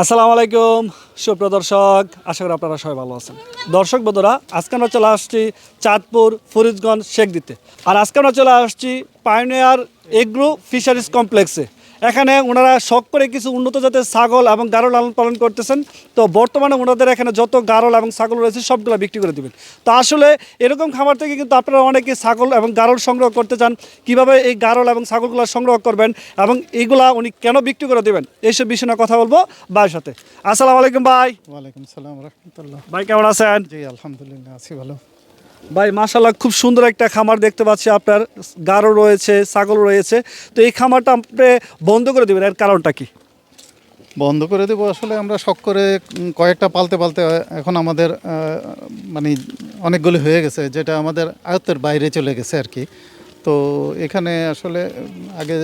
আসসালামু আলাইকুম, সুপ্রিয় দর্শক, আশা করি আপনারা সবাই ভালো আছেন। দর্শক বন্ধুরা, আজকে আমরা চলে আসছি চাঁদপুর ফরিদগঞ্জ শেখ দিতে। আর আজকে আমরা চলে আসছি পাইনিয়ার এগ্রো ফিশারিজ কমপ্লেক্সে এখানে ওনারা শখ করে কিছু উন্নত জাতের ছাগল এবং গারো লালন পালন করতেছেন। তো বর্তমানে ওনাদের এখানে যত গারল এবং ছাগল রয়েছে সবগুলো বিক্রি করে দিবেন। তো আসলে এরকম খামার থেকে কিন্তু আপনারা অনেকে ছাগল এবং গারল সংগ্রহ করতে চান। কীভাবে এই গারল এবং ছাগলগুলো সংগ্রহ করবেন এবং এইগুলা উনি কেন বিক্রি করে দেবেন? এইসব বিষয় নিয়ে কথা বলব ভাইয়ের সাথে। আসসালামু আলাইকুম ভাই। ওয়ালাইকুম সালাম রহমতুল্লাহ। ভাই কেমন আছেন? জি আলহামদুলিল্লাহ আছি ভালো। ভাই মাশাল্লাহ খুব সুন্দর একটা খামার দেখতে পাচ্ছি আপনার। গারো রয়েছে, ছাগল রয়েছে। তো এই খামারটা আপনি বন্ধ করে দেবেন, এর কারণটা কি? বন্ধ করে দেবো, আসলে আমরা শখ করে কয়েকটা পালতে পালতে এখন আমাদের মানে অনেকগুলি হয়ে গেছে, যেটা আমাদের আয়ত্তের বাইরে চলে গেছে আর কি। তো এখানে আসলে আগে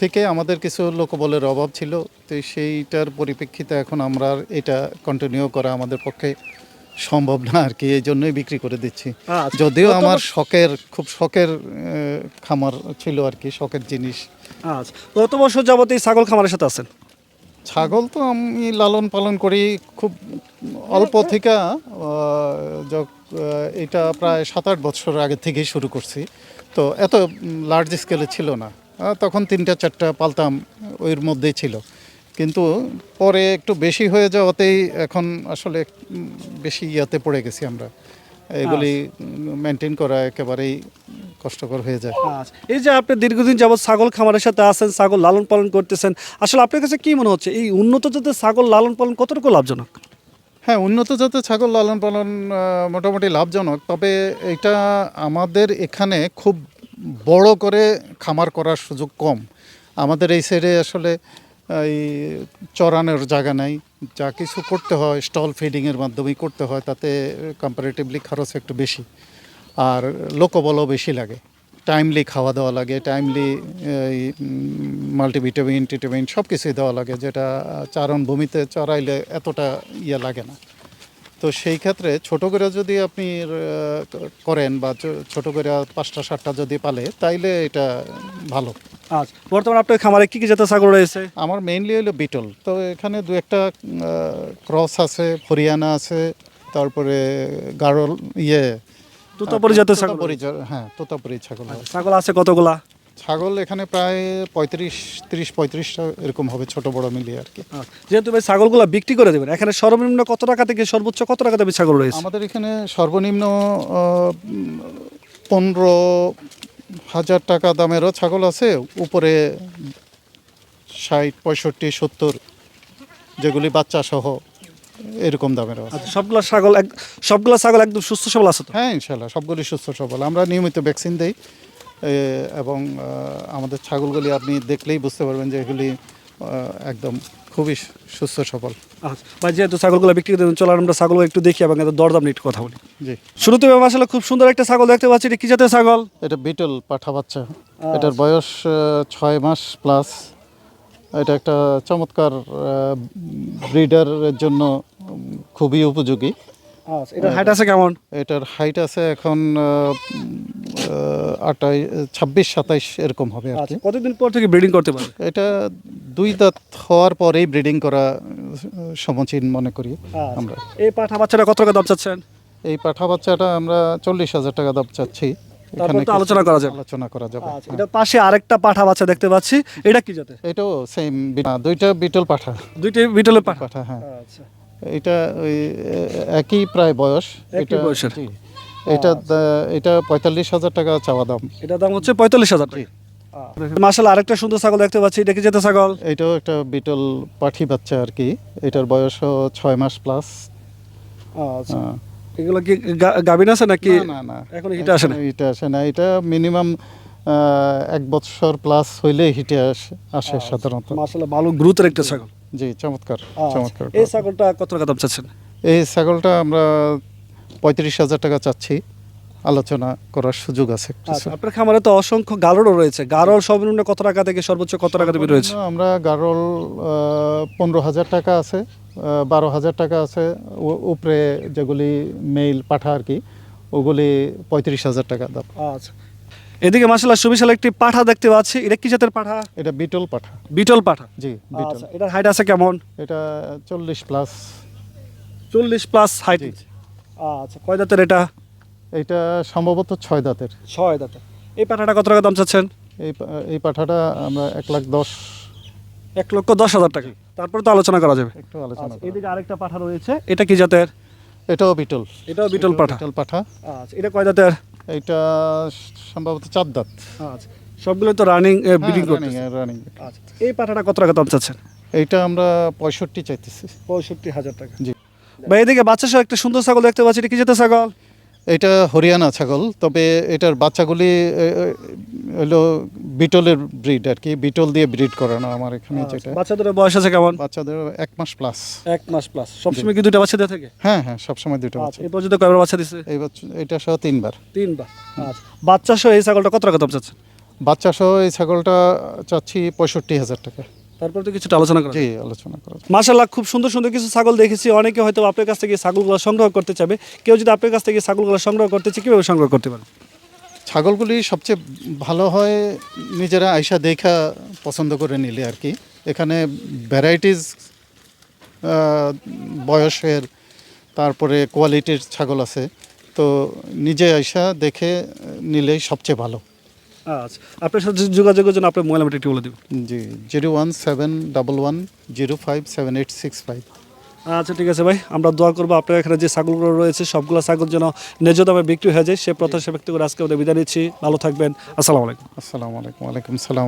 থেকে আমাদের কিছু লোকবলের অভাব ছিল, তো সেইটার পরিপ্রেক্ষিতে এখন আমরা এটা কন্টিনিউ করা আমাদের পক্ষে সম্ভব না আর কি এই জন্যই বিক্রি করে দিচ্ছি। আচ্ছা। যদিও আমার শখের খুব শখের খামার ছিল আর কি শখের জিনিস। আচ্ছা কত বছর যাবত এই ছাগল খামারের সাথে আছেন? ছাগল তো আমি লালন পালন করি খুব অল্প থেকে এটা প্রায় সাত আট বছর আগে থেকেই শুরু করছি। তো এত লার্জ স্কেলে ছিল না তখন তিনটা চারটা পালতাম ওইর মধ্যেই ছিল। কিন্তু পরে একটু বেশি হয়ে যাওয়াতেই এখন আসলে বেশি ইয়াতে পড়ে গেছি আমরা। এগুলি মেনটেন করা একেবারেই কষ্টকর হয়ে যায়। আচ্ছা এই যে আপনি দীর্ঘদিন যাবত ছাগল খামারের সাথে আছেন ছাগল লালন পালন করতেছেন আসলে আপনার কাছে কি মনে হচ্ছে? এই উন্নত জাতের ছাগল লালন পালন কতটুকু লাভজনক? হ্যাঁ উন্নত জাতের ছাগল লালন পালন মোটামুটি লাভজনক তবে এটা আমাদের এখানে খুব বড় করে খামার করার সুযোগ কম। আমাদের এই সাইডে আসলে এই চরানোর জায়গা নাই। যা কিছু করতে হয় স্টল ফিডিংয়ের মাধ্যমেই করতে হয়, তাতে কম্পারেটিভলি খরচ একটু বেশি। আর লোকবলও বেশি লাগে। টাইমলি খাওয়া দাওয়া লাগে টাইমলি এই মাল্টিভিটামিন টিটামিন সব কিছুই দেওয়া লাগে, যেটা চারণ ভূমিতে চড়াইলে এতটা ইয়ে লাগে না। তো সেই ক্ষেত্রে ছোট করে যদি আপনি করেন বা ছোট করে পাঁচটা, সাতটা যদি পালে, তাইলে এটা ভালো। আচ্ছা বর্তমানে আপনার খামারে কি কি জাতের ছাগল রয়েছে? আমার মেইনলি হলো বিটল। তো এখানে দু একটা ক্রস আছে হরিয়ানা আছে তারপরে গাড়ল ইয়ে তুতাপুরি জাতের ছাগল হ্যাঁ তোতাপুরি ছাগল ছাগল আছে কতগুলা? ছাগল এখানে প্রায় পঁয়ত্রিশ তিরিশ পঁয়ত্রিশটা এরকম হবে ছোট বড় মিলিয়ে আর কি। আচ্ছা, যেহেতু ভাই ছাগলগুলো বিক্রি করে দেবেন এখানে সর্বনিম্ন কত টাকা থেকে সর্বোচ্চ কত টাকা দেবে ছাগল রয়েছে? আমাদের এখানে সর্বনিম্ন পনেরো হাজার টাকা দামেরও ছাগল আছে উপরে ষাট পঁয়ষট্টি সত্তর যেগুলি বাচ্চা সহ এরকম দামেরও আছে। আচ্ছা সবগুলা ছাগল এক সবগুলা ছাগল একদম সুস্থ সবল আছে হ্যাঁ ইনশাল্লাহ সবগুলি সুস্থ সবল। আমরা নিয়মিত ভ্যাকসিন দেই এবং আমাদের ছাগলগুলি আপনি দেখলেই বুঝতে পারবেন যে এগুলি একদম খুবই সুস্থ সবল আচ্ছা। ভাই যেহেতু ছাগলগুলো বিক্রি করে দেবেন চলো আমরা ছাগল একটু দেখি এবং এদের দরদাম নিয়ে একটু কথা বলি। জি। শুরুতে আসলে খুব সুন্দর একটা ছাগল দেখতে পাচ্ছি। এটা কি জাতের ছাগল? এটা বিটল পাঠা বাচ্চা। এটার বয়স ছয় মাস প্লাস। এটা একটা চমৎকার ব্রিডারের জন্য খুবই উপযোগী। আচ্ছা এটা হাইট আছে কেমন? এটার হাইট আছে এখন আটাই ছাব্বিশ সাতাইশ এরকম হবে আর কি। আচ্ছা কতদিন পর থেকে ব্রিডিং করতে পারবে? এটা দুই দাঁত হওয়ার পরেই ব্রিডিং করা সমীচীন মনে করি আমরা। এই পাঠা বাচ্চাটা কত টাকা দাম চাচ্ছেন? এই পাঠা বাচ্চাটা আমরা চল্লিশ হাজার টাকা দাম চাচ্ছি। আলোচনা করা যাবে। আলোচনা করা যাবে। আচ্ছা এটা পাশে আরেকটা পাঠা বাচ্চা দেখতে পাচ্ছি। এটা কি জাতের? এটাও সেম দুইটা বিটল পাঠা। দুইটি বিটলের পাঠা? হ্যাঁ। আচ্ছা। এটা ওই একই প্রায় বয়স। একই বয়সের। এটা এটা পঁয়তাল্লিশ হাজার টাকা চাওয়া দাম। এটার দাম হচ্ছে পঁয়তাল্লিশ হাজার টাকা। মাসাল আরেকটা সুন্দর ছাগল দেখতে পাচ্ছি এটা কি জাতের ছাগল? এটাও একটা বিটল পাঠি বাচ্চা আর কি। এটার বয়সও ছয় মাস প্লাস আচ্ছা। এগুলো কি গাভিন আছে নাকি? না না এখনও হিটে আসে না? হিটে আসে না। এটা মিনিমাম এক বছর প্লাস হইলে হিটে আসে আসে সাধারণত। মাসাল্লাহ ভালো গ্রুথের একটা ছাগল। জি চমৎকার আচ্ছা, চমৎকার এই ছাগলটা কত টাকা দাম চাচ্ছেন? এই ছাগলটা আমরা পঁয়ত্রিশ হাজার টাকা চাচ্ছি। আলোচনা করার সুযোগ আছে। আচ্ছা আপনার খামারে তো অসংখ্য গারলও রয়েছে। গারল সর্বনিম্ন কত টাকা থেকে সর্বোচ্চ কত টাকা দেবে রয়েছে? আমরা গারল পনেরো হাজার টাকা আছে বারো হাজার টাকা আছে। উপরে যেগুলি মেইল পাঠা আর কি ওগুলি পঁয়ত্রিশ হাজার টাকা দাম। আচ্ছা। এদিকে মাসাল্লাহ সুবিশাল একটি পাঠা দেখতে পাচ্ছি। এটা কি জাতের পাঠা? এটা বিটল পাঠা। বিটল পাঠা? জি বিটল। আচ্ছা এটার হাইট আছে কেমন? এটা চল্লিশ প্লাস চল্লিশ প্লাস হাইট। আচ্ছা কয় দাঁতের এটা? এটা সম্ভবত ছয় দাঁতের। ছয় দাঁতের। এই পাঠাটা কত টাকা দাম চাচ্ছেন? এই এই পাঠাটা আমরা এক লাখ দশ। এক লক্ষ দশ হাজার টাকা। তারপরে তো আলোচনা করা যাবে। একটু আলোচনা আচ্ছা এদিকে আরেকটা পাঠা রয়েছে। এটা কি জাতের? এটাও বিটল। এটাও বিটল পাঠা। বিটল পাঠা। আচ্ছা এটা কয় দাঁতের? এটা সম্ভবত চার দাঁত। আচ্ছা সবগুলো তো রানিং করতেছে। running, running। আচ্ছা এই পাঠাটা কত টাকা দাম চাচ্ছেন? এইটা আমরা পঁয়ষট্টি চাইতেছি। পঁয়ষট্টি হাজার টাকা। জি। বা এদিকে বাচ্চা সহ একটা সুন্দর ছাগল দেখতে পাচ্ছি এটা কি জাতের ছাগল? এটা হরিয়ানা ছাগল তবে এটার বাচ্চাগুলি হলো বিটলের ব্রিড আর কি বিটল দিয়ে ব্রিড করানো আমার এখানে যেটা। বাচ্চাদের বয়স আছে কেমন? বাচ্চাদের এক মাস প্লাস এক মাস প্লাস সবসময় কি দুটো বাচ্চা দিয়ে থাকে? হ্যাঁ হ্যাঁ সবসময় দুটো আচ্ছা বাচ্চা। এই পর্যন্ত কয়বার বাচ্চা দিছে? এই বাচ্চা এটা সহ তিনবার। তিনবার আচ্ছা। বাচ্চা সহ এই ছাগলটা কত টাকা দাম চাচ্ছেন? বাচ্চা সহ এই ছাগলটা চাচ্ছি পঁয়ষট্টি হাজার টাকা। তারপর তো কিছুটা আলোচনা করা জি আলোচনা করা। মাশাল্লাহ খুব সুন্দর সুন্দর কিছু ছাগল দেখেছি। অনেকে হয়তো আপনার কাছ থেকে ছাগলগুলো সংগ্রহ করতে চাবে। কেউ যদি আপনার কাছ থেকে ছাগলগুলো সংগ্রহ করতে চায় কীভাবে সংগ্রহ করতে পারে ছাগলগুলি সবচেয়ে ভালো হয় নিজেরা আইসা দেখা পছন্দ করে নিলে আর কি। এখানে ভ্যারাইটিস বয়সের তারপরে কোয়ালিটির ছাগল আছে। তো নিজে আইসা দেখে নিলেই সবচেয়ে ভালো। আচ্ছা আপনার সাথে যোগাযোগের জন্য আপনার মোবাইল নাম্বারটা একটু বলে দেবেন। জি zero one seven double one zero five seven eight six five. আচ্ছা ঠিক আছে ভাই আমরা দোয়া করব আপনার এখানে যে ছাগলগুলো রয়েছে সবগুলো ছাগল যেন ন্যায্য দামে বিক্রি হয়ে যায় সে প্রত্যাশা ব্যক্তি করে আজকে আমাদের বিদায় নিচ্ছি। ভালো থাকবেন আসসালামু আলাইকুম। আসসালামু আলাইকুম ওয়ালাইকুম সালাম।